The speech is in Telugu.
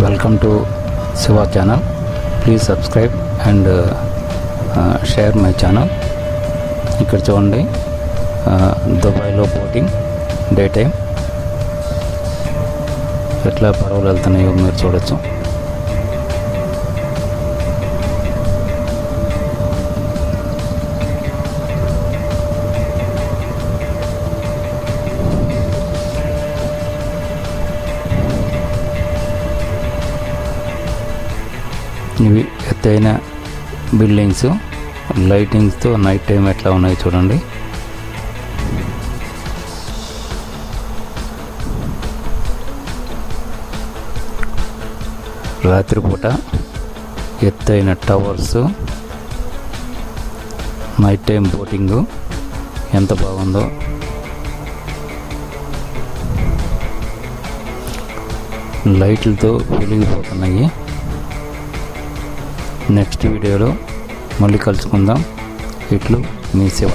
Welcome to Shiva channel please subscribe and share my channel ఇక్కడ చూడండి దుబాయ్లో బోటింగ్ డే టైం ఎట్లా పడవలు వెళ్తున్నాయో మీరు చూడొచ్చు. ఇవి ఎత్తైన బిల్డింగ్స్. లైటింగ్స్తో నైట్ టైం ఎట్లా ఉన్నాయి చూడండి. రాత్రిపూట ఎత్తైన టవర్స్. Night time boating. ఎంత బాగుందో. లైట్లతో వెలిగిపోతున్నాయి. నెక్స్ట్ వీడియోలో మళ్ళీ కలుసుకుందాం. ఇట్లు మీ శివ.